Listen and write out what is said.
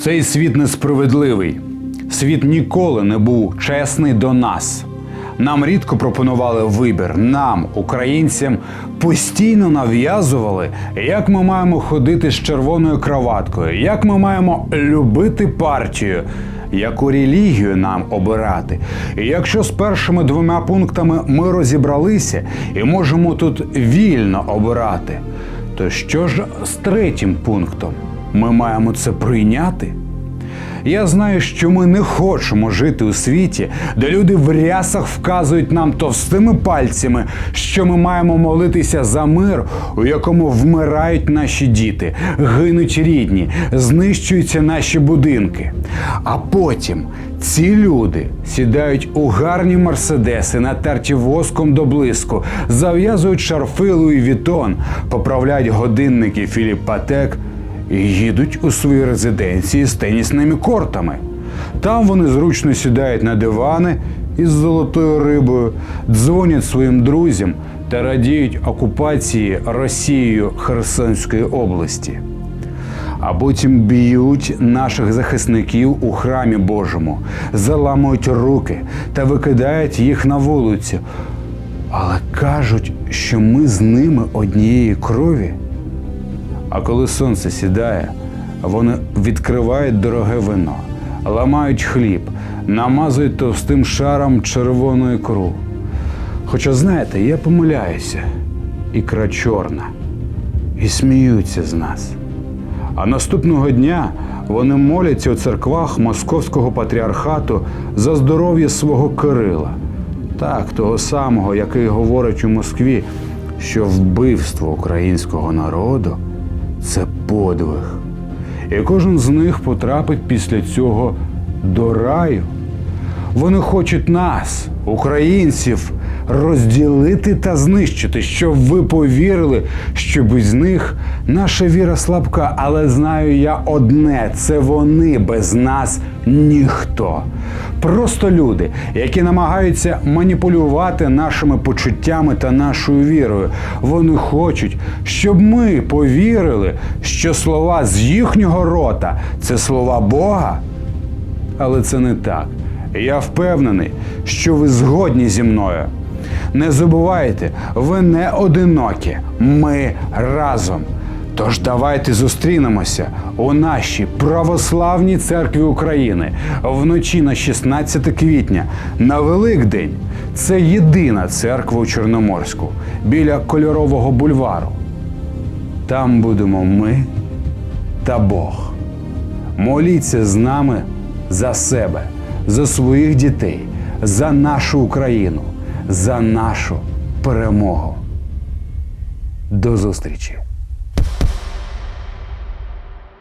Цей світ несправедливий. Світ ніколи не був чесний до нас. Нам рідко пропонували вибір. Нам, українцям, постійно нав'язували, як ми маємо ходити з червоною краваткою, як ми маємо любити партію, яку релігію нам обирати. І якщо з першими двома пунктами ми розібралися і можемо тут вільно обирати, то що ж з третім пунктом? Ми маємо це прийняти? Я знаю, що ми не хочемо жити у світі, де люди в рясах вказують нам товстими пальцями, що ми маємо молитися за мир, у якому вмирають наші діти, гинуть рідні, знищуються наші будинки. А потім ці люди сідають у гарні мерседеси, натерті воском до блиску, зав'язують шарфи Луї Вітон, поправляють годинники Філіп Патек їдуть у свої резиденції з тенісними кортами. Там вони зручно сідають на дивани із золотою рибою, дзвонять своїм друзям та радіють окупації Росією Херсонської області. А потім б'ють наших захисників у храмі Божому, заламують руки та викидають їх на вулицю. Але кажуть, що ми з ними однієї крові. А коли сонце сідає, вони відкривають дороге вино, ламають хліб, намазують товстим шаром червоної ікру. Хоча, знаєте, я помиляюся, ікра чорна, і сміються з нас. А наступного дня вони моляться у церквах Московського патріархату за здоров'я свого Кирила, так, того самого, який говорить у Москві, що вбивство українського народу це подвиг. І кожен з них потрапить після цього до раю. Вони хочуть нас, українців, розділити та знищити, щоб ви повірили, що без них наша віра слабка. Але знаю я одне: це вони без нас ніхто. Просто люди, які намагаються маніпулювати нашими почуттями та нашою вірою. Вони хочуть, щоб ми повірили, що слова з їхнього рота це слова Бога. Але це не так. Я впевнений, що ви згодні зі мною. Не забувайте, ви не одинокі. Ми разом. Тож давайте зустрінемося у нашій православній церкві України вночі на 16 квітня на Великдень. Це єдина церква у Чорноморську біля кольорового бульвару. Там будемо ми та Бог. Моліться з нами за себе, за своїх дітей, за нашу Україну, за нашу перемогу. До зустрічі!